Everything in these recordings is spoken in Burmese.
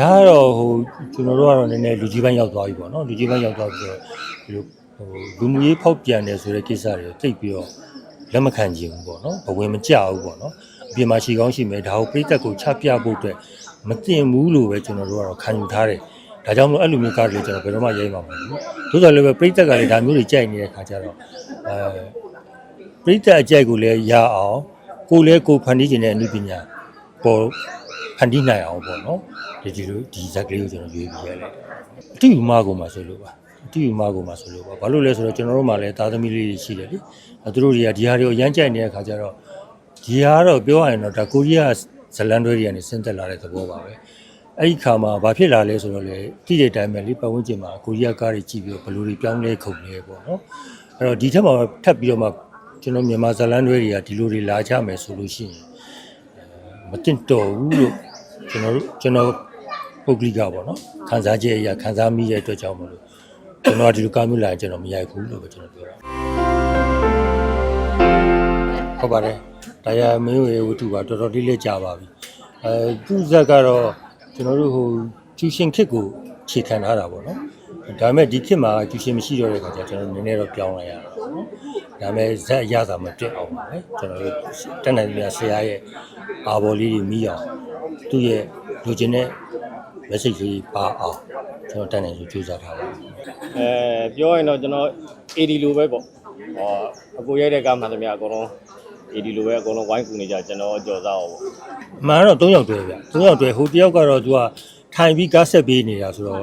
ကတော့ဟိုကျွန်တော်တို့ကတော့နည်းနည်းလူကြီးပိုင်းရောက်သွားပြီပေါ့နော်လူကြီးပိုင်းရောက်သွားပြီးတော့ဒီလိုဟိုလူမှုရေးဖောက်ပြန်တယ်ဆိုတဲ့ကိစ္စတွေကိုသိပ်ပြီးတော့လက်မခံချင်ဘူးပေါ့နော်ဘဝင်မကြဘူးပေါ့နော်အပြင်မှာရှိကောင်းရှိမယ်ဒါကိုပြိတက်ကိုချပြဖို့အတွက်မတင်ဘူးလို့ပဲကျွန်တော်တို့ကတော့ခံယူထားတယ်ဒါကြောင့်မလို့အဲ့လိုမျိုးကားတွေကျွန်တော်ဘယ်တော့မှရိုက်မှာမဟုတ်ဘူးသို့တော်လည်းပဲပြိတက်ကလည်းဒါမျိုးတွေကြိုက်နေတဲ့ခါကျတော့အဲပြိတက်အကြိုက်ကိုလည်းရအောင်ကိုယ်လည်းကိုယ်ဖန်တီးခြင်းတဲ့အနည်းပညာပေါ် ဖန်တီးနိုင်အောင်ပေါ့နော်ဒီဒီလိုဒီဇက်ကလေးကိုကျွန်တော်ရွေးပြီးရိုက်လိုက်တယ်အတိအမကိုမှဆိုလို့ပါအတိအမကိုမှဆိုလို့ပါဘာလို့လဲဆိုတော့ကျွန်တော်တို့မှလည်းသားသမီးလေးတွေရှိတယ်လေအဲသူတို့တွေကဒီဟာတွေကိုရမ်းကြိုက်နေတဲ့ခါကျတော့ဒီဟာကတော့ပြောရရင်တော့ဒါကိုရီးယားဇလန်တွေတွေကနေဆင်းသက်လာတဲ့သဘောပါပဲအဲ့ဒီခါမှာဘာဖြစ်လာလဲဆိုတော့လေတိတဲ့တိုင်းပဲလေပတ်ဝန်းကျင်မှာကိုရီးယားကားတွေကြည့်ပြီးတော့ဘယ်လိုတွေပြောင်းလဲခုန်လဲပေါ့နော်အဲ့တော့ဒီထက်မှာထပ်ပြီးတော့မှကျွန်တော်မြန်မာဇလန်တွေကဒီလိုတွေလာကြမယ်ဆိုလို့ရှိရင်မတင်တော်ဘူးလို့ ကျွန်တော်တို့ကျွန်တော်ပုဂ္ဂလိကပေါ့နော်ခန်းစားချက်အရာခန်းစားမိတဲ့အတွက်ကြောင့်မလို့ကျွန်တော်ကဒီလိုကားမျိုးလာရင်ကျွန်တော်မရိုက်ဘူးလို့ပဲကျွန်တော်ပြောတာဟုတ်ပါတယ်တရားမင်းရဲ့ဝတ္ထုပါတော်တော်လေးလေးကြာပါပြီအဲသူ့ဇက်ကတော့ကျွန်တော်တို့ဟိုကျူရှင်ခစ်ကိုခြေခံထားတာပေါ့နော်ဒါပေမဲ့ဒီခစ်မှာကျူရှင်မရှိတော့တဲ့ခါကျကျွန်တော်နည်းနည်းတော့ပြောင်းလိုက်ရတာပေါ့နော်ဒါပေမဲ့ဇက်အရသာမပြတ်အောင်ပါပဲကျွန်တော်တို့တက်နိုင်တဲ့ဆရာရဲ့အာဘော်လေးတွေမိအောင် သူ့ရဲ့လူချင်းတဲ့ message လေးပါအောင်ကျွန်တော်တက်နိုင်လို့ကြိုးစားထားပါတယ်အဲပြောရင်တော့ကျွန်တော် AD လိုပဲပေါ့ဟောအကိုရိုက်တဲ့ကားမှန်သမျှအကုန်လုံး AD လိုပဲအကုန်လုံးဝိုင်းကူနေကြကျွန်တော်ကြော်စားအောင်ပေါ့အမှန်တော့၃ယောက်တွဲဗျ၃ယောက်တွဲဟိုတယောက်ကတော့သူကထိုင်ပြီးကားဆက်ပေးနေတာဆိုတော့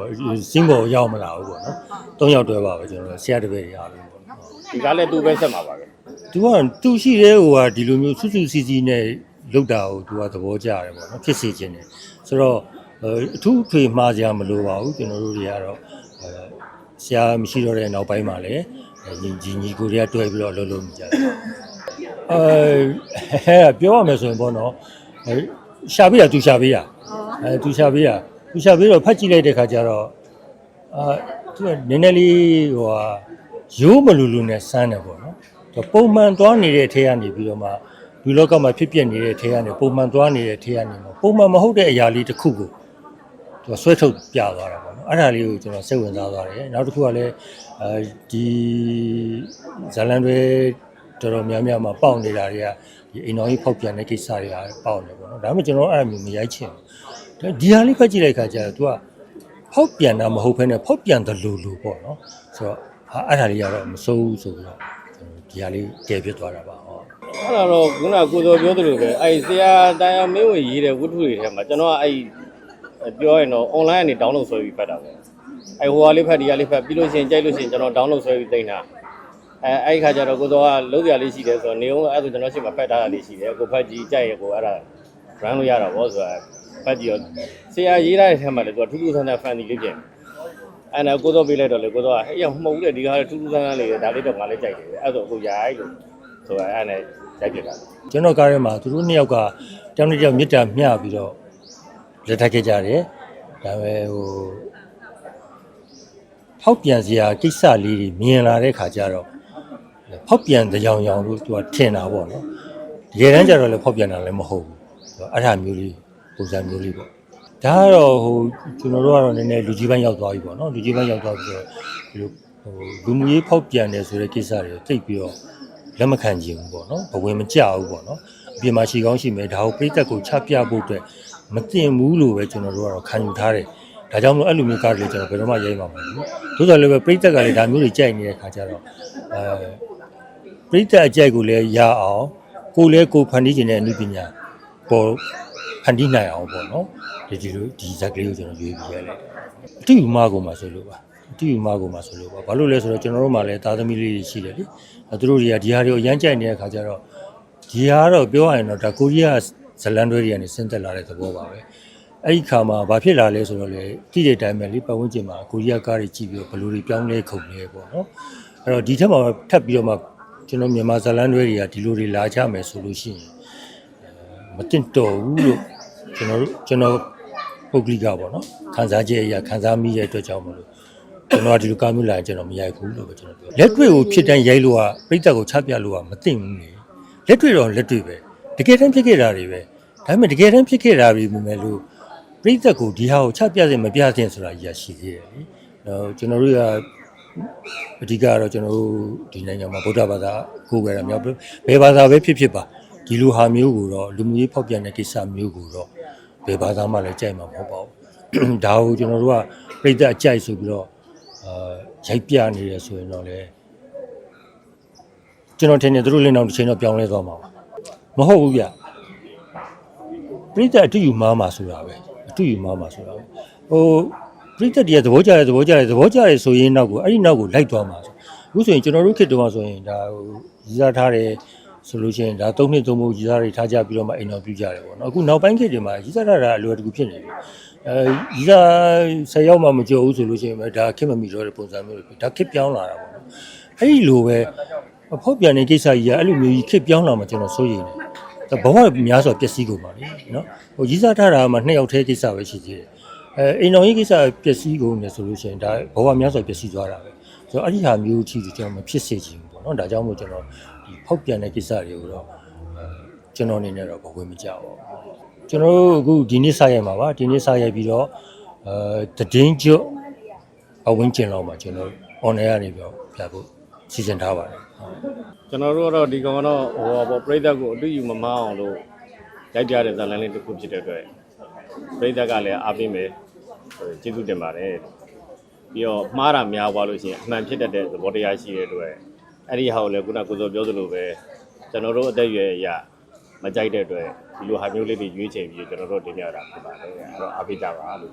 စင်းပေါ်ရောက်မလာဘူးပေါ့နော်၃ယောက်တွဲပါပဲကျွန်တော်ဆရာတပည့်တွေအားလုံးပေါ့နော်ဒီကားလည်းသူပဲဆက်မှာပါပဲသူကသူရှိတဲ့ဟိုကဒီလိုမျိုးစွစွစီစီနဲ့ လောက်တာကိုသူကသဘောကျတယ်ပေါ့နော်ဖြစ်စေခြင်းတယ်ဆိုတော့အထူးထွေမှားကြမလိုပါဘူးကျွန်တော်တို့တွေကတော့အဲဆရာမရှိတော့တဲ့နောက်ပိုင်းမှာလည်းညီညီညီကိုတွေကတွဲပြီးတော့လှုပ်လှုပ်နေကြတယ်အဲဟဲ့ပြောရမယ်ဆိုရင်ပေါ့နော်ရှာပေးရသူရှာပေးရအဲသူရှာပေးရသူရှာပေးတော့ဖတ်ကြည့်လိုက်တဲ့ခါကျတော့အာသူကနည်းနည်းလေးဟိုဟာရိုးမလူလူနဲ့စမ်းတယ်ပေါ့နော်သူပုံမှန်သွားနေတဲ့ထဲကနေပြီးတော့မှ ဒီလောကမှာဖြစ်ပျက်နေတဲ့ထဲကနေပုံမှန်သွားနေတဲ့ထဲကနေမှပုံမှန်မဟုတ်တဲ့အရာလေးတစ်ခုကိုသူကဆွဲထုတ်ပြသွားတာပေါ့နော်အဲ့ဒါလေးကိုကျွန်တော်စိတ်ဝင်စားသွားတယ်နောက်တစ်ခုကလည်းအဲဒီဇလန်တွေတော်တော်များများမှာပေါက်နေတာတွေကဒီအိမ်တော်ကြီးဖောက်ပြန်တဲ့ကိစ္စတွေကပေါက်နေပေါ့နော်ဒါပေမဲ့ကျွန်တော်အဲ့ဒါမျိုးမရိုက်ချင်ဘူးဒီဟာလေးဖတ်ကြည့်လိုက်ခါကျတော့ तू ကဖောက်ပြန်တာမဟုတ်ဘဲနဲ့ဖောက်ပြန်တယ်လို့လို့ပေါ့နော်ဆိုတော့ဟာအဲ့ဒါလေးကတော့မစိုးဘူးဆိုပြီးတော့ကျွန်တော်ဒီဟာလေးတည်ပြစ်သွားတာပါဟော အဲ့ဒါတော့ခုနကကိုစောပြောသလိုပဲအဲ့ဆရာတရားမင်းဝင်ရေးတဲ့ဝတ္ထုတွေထဲမှာကျွန်တော်ကအဲ့ပြောရင်တော့ online ကနေ download ဆွဲပြီးဖတ်တာပဲအဲ့ဟိုဟာလေးဖတ်ဒီဟာလေးဖတ်ပြီးလို့ရှိရင်ကြိုက်လို့ရှိရင်ကျွန်တော် download ဆွဲပြီးသိမ်းတာအဲအဲ့ဒီခါကျတော့ကိုစောကလုံးစရာလေးရှိတယ်ဆိုတော့နေအောင်အဲ့ဒါကျွန်တော်ရှိမှဖတ်ထားတာလေးရှိတယ်ကိုဖတ်ကြည့်ကြိုက်ရကိုအဲ့ဒါ run လို့ရတာဗောဆိုတာဖတ်ကြည့်တော့ဆရာရေးထားတဲ့ထဲမှာလည်းသူကထူးထူးဆန်းဆန်း fan လေးပြင်အဲ့ဒါကိုစောပေးလိုက်တော့လေကိုစောကဟဲ့ရမဟုတ်ဘူးလေဒီကားလည်းထူးထူးဆန်းဆန်းလေးဒါလေးတော့ငါလည်းကြိုက်တယ်အဲ့ဒါဆိုအခုရိုက်လို့ဆိုတာအဲ့နဲ့ ရိုက်ပြတာကျွန်တော်ကားထဲမှာသူတို့နှစ်ယောက်ကတောင်းတစ်ယောက်မြစ်တာမျှပြီးတော့လက်ထပ်ခဲ့ကြတယ်ဒါပေမဲ့ဟိုဖောက်ပြန်စရာကိစ္စလေးတွေမြင်လာတဲ့ခါကျတော့ဖောက်ပြန်တဲ့ကြောင်ကြောင်လို့သူကထင်တာပေါ့နော်တကယ်တမ်းကျတော့လည်းဖောက်ပြန်တာလည်းမဟုတ်ဘူးဆိုတော့အဲ့ဒါမျိုးလေးပုံစံမျိုးလေးပေါ့ဒါကတော့ဟိုကျွန်တော်တို့ကတော့နည်းနည်းလူကြီးပိုင်းရောက်သွားပြီပေါ့နော်လူကြီးပိုင်းရောက်သွားပြီးတော့ဒီလိုဟိုလူမှုရေးဖောက်ပြန်တယ်ဆိုတဲ့ကိစ္စတွေကိုသိပ်ပြီးတော့ လက်မခံချင်ဘူးပေါ့နော်ဘဝင်မကြဘူးပေါ့နော်အပြင်မှာရှိကောင်းရှိမယ်ဒါကိုပြိတက်ကိုချပြဖို့အတွက်မတင်ဘူးလို့ပဲကျွန်တော်တို့ကတော့ခံယူထားတယ်ဒါကြောင့်မလို့အဲ့လိုမျိုးကားတွေကျွန်တော်ဘယ်တော့မှရိုက်မှာမဟုတ်ဘူးသို့တော်လည်းပဲပြိတက်ကလည်းဒါမျိုးတွေကြိုက်နေတဲ့ခါကျတော့အဲပြိတက်အကြိုက်ကိုလည်းရအောင်ကိုယ်လည်းကိုယ်ဖန်တီးခြင်းတဲ့အနည်းပညာပေါ်ဖန်တီးနိုင်အောင်ပေါ့နော်ဒီဒီလိုဒီဇက်ကလေးကိုကျွန်တော်ရွေးပြီးရိုက်လိုက်တယ်အတိအမကိုမှဆိုလို့ပါအ တိအမကိုမှဆိုလို့ပါဘာလို့လဲဆိုတော့ကျွန်တော်တို့မှလည်းသားသမီးလေးတွေရှိတယ်လေအဲသူတို့တွေကဒီဟာတွေကိုရမ်းကြိုက်နေတဲ့ခါကျတော့ဒီဟာကတော့ပြောရရင်တော့ဒါကိုရီးယားဇလန်တွေတွေကနေဆင်းသက်လာတဲ့သဘောပါပဲအဲ့ဒီခါမှာဘာဖြစ်လာလဲဆိုတော့လေတိတဲ့တိုင်းပဲလေပတ်ဝန်းကျင်မှာကိုရီးယားကားတွေကြည့်ပြီးတော့ဘယ်လိုတွေပြောင်းလဲခုန်လဲပေါ့နော်အဲ့တော့ဒီထက်မှာထပ်ပြီးတော့မှကျွန်တော်မြန်မာဇလန်တွေကဒီလိုတွေလာကြမယ်ဆိုလို့ရှိရင်မတင်တော်ဘူးလို့ကျွန်တော်တို့ကျွန်တော်ပုဂ္ဂလိကပေါ့နော်ခန်းစားချက်အရာခန်းစားမိတဲ့အတွက်ကြောင့်မလို့ ကျွန်တော်ကဒီလိုကားမျိုးလာရင်ကျွန်တော်မရိုက်ဘူးလို့ပဲကျွန်တော်ပြောလက်တွေ့ကိုဖြစ်တိုင်းရိုက်လို့ကပြိတ္တကိုချပြလို့ကမသိဘူးလေလက်တွေ့တော့လက်တွေ့ပဲတကယ်တမ်းဖြစ်ခဲ့တာတွေပဲဒါပေမဲ့တကယ်တမ်းဖြစ်ခဲ့တာတွေမြင်မယ်လို့ဟပြိသက်ကိုဒီဟာကိုချပြစေမပြစေဆိုတာကြီးရရှိသေးတယ်လေ။တော့ကျွန်တော်တို့ကအဓိကကတော့ကျွန်တော်တို့ဒီနိုင်ငံမှာဗုဒ္ဓဘာသာကိုယ်ကြရမြောက်ဘယ်ဘာသာပဲဖြစ်ဖြစ်ပါဒီလိုဟာမျိုးကိုတော့လူမျိုးရေးဖောက်ပြန်တဲ့ကိစ္စမျိုးကိုတော့ဘယ်ဘာသာမှလည်းကြိုက်မှာမဟုတ်ပါဘူး။ဒါကိုကျွန်တော်တို့ကပြိသက်အကြိုက်ဆိုပြီးတော့ အာရိုက်ပြနေရဆိုရင်တော့လေကျွန်တော်ထင်တယ်သူတို့လင်းအောင်တစ်ချိန်တော့ပြောင်းလဲသွားမှာပါမဟုတ်ဘူးဗျပြိသက်အတူယူမှားမှာဆိုတာပဲအတူယူမှားမှာဆိုတာပဲဟိုပြိသက်တည်းကသဘောကျတယ်သဘောကျတယ်သဘောကျတယ်ဆိုရင်နောက်ကိုအဲ့ဒီနောက်ကိုလိုက်သွားမှာဆိုအခုဆိုရင်ကျွန်တော်တို့ခေတ်တုန်းကဆိုရင်ဒါဟိုရည်စားထားတယ်ဆိုလို့ရှိရင်ဒါ၃နှစ်သုံးဖို့ရည်စားတွေထားကြပြီးတော့မှအိမ်တော်ပြုကြတယ်ပေါ့နော်အခုနောက်ပိုင်းခေတ်တွေမှာရည်စားထားတာအလွယ်တကူဖြစ်နေပြီ အဲရည်စားဆယ်ယောက်မှမကြောက်ဘူးဆိုလို့ရှိရင်ပဲဒါခက်မမီတော့တဲ့ပုံစံမျိုးတွေဒါခက်ပြောင်းလာတာပေါ့နော်အဲ့ဒီလိုပဲအဖောက်ပြန်တဲ့ကိစ္စကြီးကအဲ့လိုမျိုးကြီးခက်ပြောင်းလာမှကျွန်တော်စိုးရိမ်တယ်ဒါဘဝများစွာပျက်စီးကုန်ပါလေနော်ဟိုရည်စားထားတာမှနှစ်ယောက်တည်းကိစ္စပဲရှိသေးတယ်အဲအိမ်တော်ကြီးကိစ္စပျက်စီးကုန်တယ်ဆိုလို့ရှိရင်ဒါဘဝများစွာပျက်စီးသွားတာပဲဆိုတော့အဲ့ဒီဟာမျိုးချီကျွန်တော်မဖြစ်စေချင်ဘူးပေါ့နော်ဒါကြောင့်မို့ကျွန်တော်ဒီဖောက်ပြန်တဲ့ကိစ္စတွေကိုတော့အဲကျွန်တော်အနေနဲ့တော့ဘဝင်မကြောက်ပါဘူး ကျွန်တော်တို့အခုဒီနေ့စရိုက်မှာပါဒီနေ့စရိုက်ပြီးတော့အဲတည်င်းကျွတ်အဝင်းကျင်လောက်မှာကျွန်တော် on air ကနေပြီးတော့ပြဖို့စီစဉ်ထားပါတယ်ဟုတ်ကျွန်တော်တို့ကတော့ဒီကောင်ကတော့ဟိုပေါ့ပြိသက်ကိုအတူယူမမအောင်လို့ရိုက်ပြတဲ့ဇာတ်လမ်းလေးတစ်ခုဖြစ်တဲ့အတွက်ပြိသက်ကလည်းအားပေးမယ်ဟိုကျေးဇူးတင်ပါတယ်ပြီးတော့မှားတာများသွားလို့ရှိရင်အမှန်ဖြစ်တတ်တဲ့သဘောတရားရှိတဲ့အတွက်အဲ့ဒီဟာကိုလည်းခုနကကိုစောပြောသလိုပဲကျွန်တော်တို့အသက်အရွယ်အရ မကြိုက်တဲ့အတွက်ဒီလိုဟာမျိုးလေးတွေရွေးချယ်ပြီးကျွန်တော်တို့တင်ပြတာဖြစ်ပါတယ်အဲ့တော့အားပေးကြပါလို့